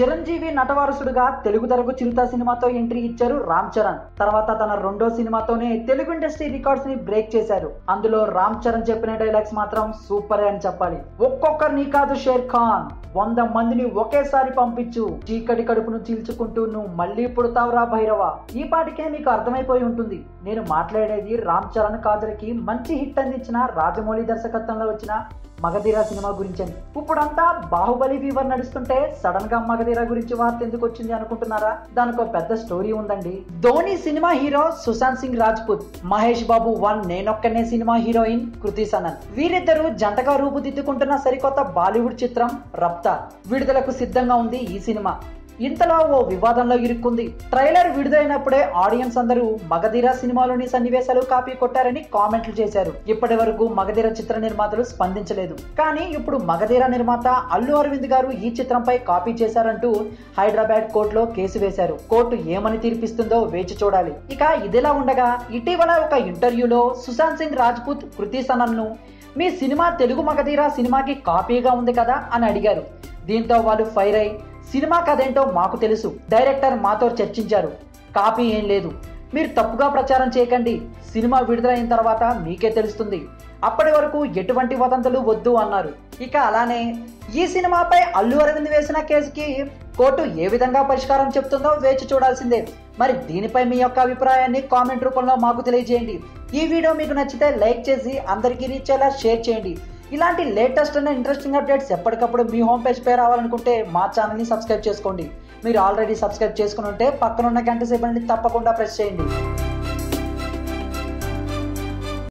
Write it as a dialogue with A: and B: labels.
A: చిరంజీవి నటవారసుడుగా తెలుగు తెరకు చిరుత సినిమాతో ఎంట్రీ ఇచ్చారు రామ్ చరణ్. తర్వాత తన రెండో సినిమాతోనే తెలుగు ఇండస్ట్రీ రికార్డ్స్ని బ్రేక్ చేశారు. అందులో రామ్ చరణ్ చెప్పిన డైలాగ్స్ మాత్రం సూపర్ అని చెప్పాలి. ఒక్కొక్కరిని కాదు షేర్ ఖాన్. వంద మందిని ఒకేసారి పంపించు. చీకటి కడుపును చీల్చుకుంటూ నువ్వు మళ్ళీ పుడతావురా భైరవ. ఈ పాటికే మీకు అర్థమైపోయి ఉంటుంది. నేను మాట్లాడేది రామ్ చరణ్ కాజల్కి మంచి హిట్ అందించిన రాజమౌళి దర్శకత్వంలో వచ్చిన మగధీర సినిమా గురించి అని ఇప్పుడంతా బాహుబలి ఫీవర్ నడుస్తుంటే సడన్గా మగధీర గురించి వార్త ఎందుకు వచ్చింది అనుకుంటున్నారా? దానికి ఒక పెద్ద స్టోరీ ఉందండి. Dhoni cinema hero Sushant Singh Rajput Mahesh Babu one నేనొక్కనే cinema heroine Kriti Sanon. వీరిద్దరూ జంటగా రూపుదిద్దుకుంటున్న సరికొత్త బాలీవుడ్ చిత్రం రప్తా విడుదలకు సిద్ధంగా ఉంది ఈ సినిమా. ఇంతలో ఓ వివాదంలో ఇరుక్కుంది. ట్రైలర్ విడుదలైనప్పుడే ఆడియన్స్ అందరూ మగధీర సినిమాలోని సన్నివేశాలు కాపీ కొట్టారని కామెంట్లు చేశారు. ఇప్పటి వరకు మగధీర చిత్ర నిర్మాతలు స్పందించలేదు. కానీ ఇప్పుడు మగధీర నిర్మాత అల్లు అరవింద్ గారు ఈ చిత్రంపై కాపీ చేశారంటూ హైదరాబాద్ కోర్టులో కేసు వేశారు. కోర్టు ఏమని తీర్పిస్తుందో వేచి చూడాలి. ఇక ఇదిలా ఉండగా ఇటీవల ఒక ఇంటర్వ్యూలో సుశాంత్ సింగ్ రాజ్పుత్ కృతి సనన్ను మీ సినిమా తెలుగు మగధీర సినిమాకి కాపీగా ఉంది కదా అని అడిగారు. దీంతో వాళ్ళు ఫైర్ అయి సినిమా కదేంటో మాకు తెలుసు. డైరెక్టర్ మాతో చర్చించారు. కాపీ ఏం లేదు. మీరు తప్పుగా ప్రచారం చేయకండి. సినిమా విడుదలైన తర్వాత మీకే తెలుస్తుంది. అప్పటి వరకు ఎటువంటి వదంతులు వద్దు అన్నారు. ఇక అలానే ఈ సినిమాపై అల్లు అరవింద్ వేసిన కేసుకి కోర్టు ఏ విధంగా పరిష్కారం చెప్తుందో వేచి చూడాల్సిందే. మరి దీనిపై మీ యొక్క అభిప్రాయాన్ని కామెంట్ రూపంలో మాకు తెలియజేయండి. ఈ వీడియో మీకు నచ్చితే లైక్ చేసి అందరికీ రీచ్ అయ్యేలా షేర్ చేయండి. ఇలాంటి లేటెస్ట్ అండ్ ఇంట్రెస్టింగ్ అప్డేట్స్ ఎప్పటికప్పుడు మీ హోమ్ పేజ్ పై రావాలనుకుంటే మా ఛానల్ని సబ్స్క్రైబ్ చేసుకోండి. మీరు ఆల్రెడీ సబ్స్క్రైబ్ చేసుకుని ఉంటే పక్కనున్న గంట సేపటి తప్పకుండా ప్రెస్ చేయండి.